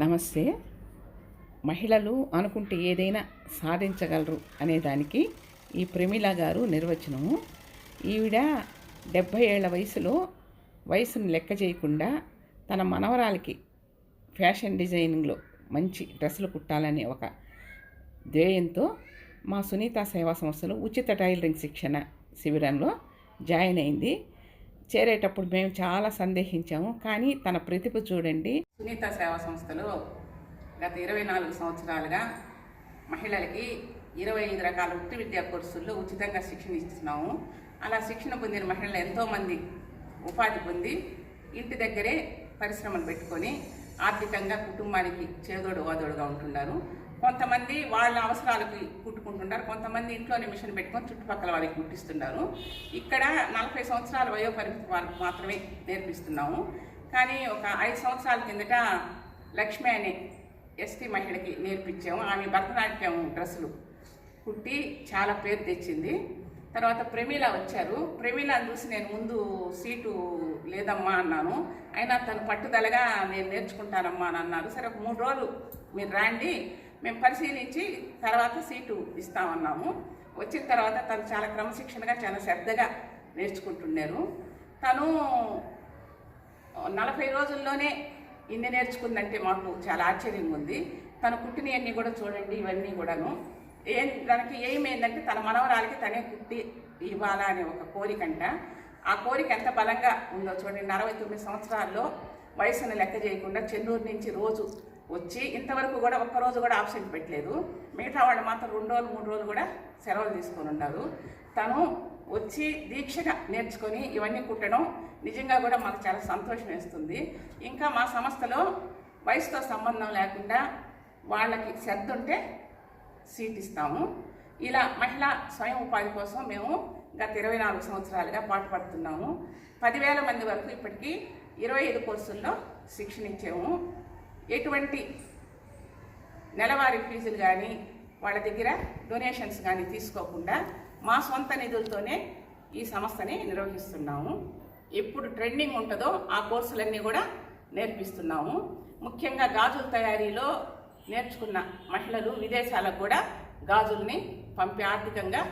నమస్తే. మహిళలు అనుకుంటే ఏదైనా సాధించగలరు అనేదానికి ఈ ప్రమీల గారు నిర్వచనము. ఈవిడ డెబ్భై ఏళ్ళ వయసులో వయసును లెక్క చేయకుండా తన మనవరాలకి ఫ్యాషన్ డిజైనింగ్లో మంచి డ్రెస్సులు కుట్టాలనే ఒక ధ్యేయంతో మా సునీత సేవా సంస్థలో ఉచిత టైలరింగ్ శిక్షణ శిబిరంలో జాయిన్ అయింది. చేరేటప్పుడు మేము చాలా సందేహించాము. కానీ తన ప్రతిభ చూడండి సునీత సేవా సంస్థలో గత ఇరవై నాలుగు సంవత్సరాలుగా మహిళలకి ఇరవై ఐదు రకాల వృత్తి విద్యా కోర్సుల్లో ఉచితంగా శిక్షణ ఇస్తున్నాము. అలా శిక్షణ పొందిన మహిళలు ఎంతోమంది ఉపాధి పొంది ఇంటి దగ్గరే పరిశ్రమలు పెట్టుకొని ఆర్థికంగా కుటుంబానికి చేదోడు వాదోడుగా ఉంటున్నారు. కొంతమంది వాళ్ళ అవసరాలకి కుట్టుకుంటున్నారు. కొంతమంది ఇంట్లోనే మిషన్ పెట్టుకొని చుట్టుపక్కల వాళ్ళకి కుట్టిస్తున్నారు. ఇక్కడ నలభై సంవత్సరాల వయో పరిమితి వాళ్ళకి మాత్రమే నేర్పిస్తున్నాము. కానీ ఒక ఐదు సంవత్సరాల కిందట లక్ష్మి అనే ఎస్టీ మహిళకి నేర్పించాము. ఆమె భరతనాట్యం డ్రెస్సులు కుట్టి చాలా పేరు తెచ్చింది. తర్వాత ప్రమీల వచ్చారు. ప్రమీలను చూసి నేను ముందు సీటు లేదమ్మా అన్నాను. అయినా తను పట్టుదలగా నేను నేర్చుకుంటానమ్మా అని అన్నారు. సరే ఒక మూడు రోజులు మీరు రండి మేము పరిశీలించి తర్వాత సీటు ఇస్తామన్నాము. వచ్చిన తర్వాత తను చాలా క్రమశిక్షణగా చాలా శ్రద్ధగా నేర్చుకుంటున్నారు తను నలభై రోజుల్లోనే ఇన్ని నేర్చుకుందంటే మాకు చాలా ఆశ్చర్యంగా ఉంది. తను కుట్టినవన్నీ కూడా చూడండి ఇవన్నీ కూడాను. ఏం దానికి ఏమైందంటే తన మనవరాలకి తనే కుట్టి ఇవ్వాలా అనే ఒక కోరికంట. ఆ కోరిక ఎంత బలంగా ఉందో చూడండి అరవై తొమ్మిది సంవత్సరాల్లో వయసును లెక్క చేయకుండా చెన్నూరు నుంచి రోజు వచ్చి ఇంతవరకు కూడా ఒక్క రోజు కూడా ఆబ్సెంట్ పెట్టలేదు. మిగతా వాళ్ళు మాత్రం రెండు రోజులు మూడు రోజులు కూడా సెలవులు తీసుకొని ఉన్నారు తను వచ్చి దీక్షగా నేర్చుకొని ఇవన్నీ కుట్టడం నిజంగా కూడా మాకు చాలా సంతోషం వేస్తుంది. ఇంకా మా సంస్థలో వయసుతో సంబంధం లేకుండా వాళ్ళకి శ్రద్ధ ఉంటే సీట్ ఇస్తాము. ఇలా మహిళా స్వయం ఉపాధి కోసం మేము గత ఇరవై నాలుగు సంవత్సరాలుగా పాటుపడుతున్నాము. పదివేల మంది వరకు ఇప్పటికీ ఇరవై ఐదు కోర్సుల్లో శిక్షణ ఇచ్చాము. ఎటువంటి నెలవారీ ఫీజులు కానీ వాళ్ళ దగ్గర డొనేషన్స్ కానీ తీసుకోకుండా మా సొంత నిధులతోనే ఈ సంస్థని నిర్వహిస్తున్నాము. ఎప్పుడు ట్రెండింగ్ ఉంటుందో ఆ కోర్సులన్నీ కూడా నేర్పిస్తున్నాము. ముఖ్యంగా గాజుల తయారీలో నేర్చుకున్న మహిళలు విదేశాలకు కూడా గాజుల్ని పంపి ఆర్థికంగా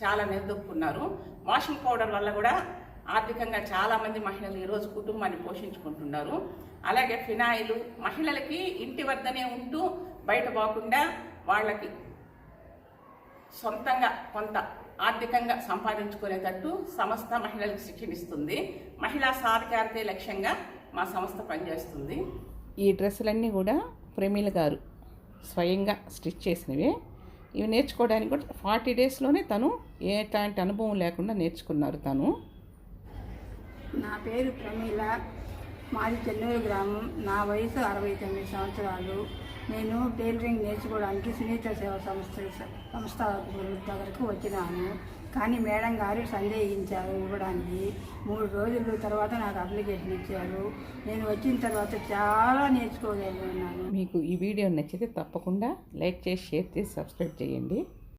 చాలా నిలదొక్కున్నారు వాషింగ్ పౌడర్ వల్ల కూడా ఆర్థికంగా చాలామంది మహిళలు ఈరోజు కుటుంబాన్ని పోషించుకుంటున్నారు. అలాగే ఫినాయిల్ మహిళలకి ఇంటి వద్దనే ఉంటూ బయట పోకుండా వాళ్ళకి సొంతంగా కొంత ఆర్థికంగా సంపాదించుకునేటట్టు సంస్థ మహిళలకు శిక్షణ ఇస్తుంది మహిళా సాధికారతే లక్ష్యంగా మా సంస్థ పనిచేస్తుంది. ఈ డ్రెస్సులన్నీ కూడా ప్రమీల గారు స్వయంగా స్టిచ్ చేసినవే. ఇవి నేర్చుకోవడానికి కూడా ఫార్టీ డేస్లోనే తను ఎట్లాంటి అనుభవం లేకుండా నేర్చుకున్నారు తను. నా పేరు ప్రమీల. మాది చెన్నూరు గ్రామం. నా వయసు అరవై తొమ్మిది సంవత్సరాలు. నేను టైలరింగ్ నేర్చుకోవడానికి సునీత సేవా సంస్థ సంస్థ దగ్గరకు వచ్చినాను. కానీ మేడం గారు సందేహించారు ఇవ్వడానికి. మూడు రోజుల తర్వాత నాకు అప్లికేషన్ ఇచ్చారు. నేను వచ్చిన తర్వాత చాలా నేర్చుకోగలిగినాను మీకు ఈ వీడియో నచ్చితే తప్పకుండా లైక్ చేసి షేర్ చేసి సబ్స్క్రైబ్ చేయండి.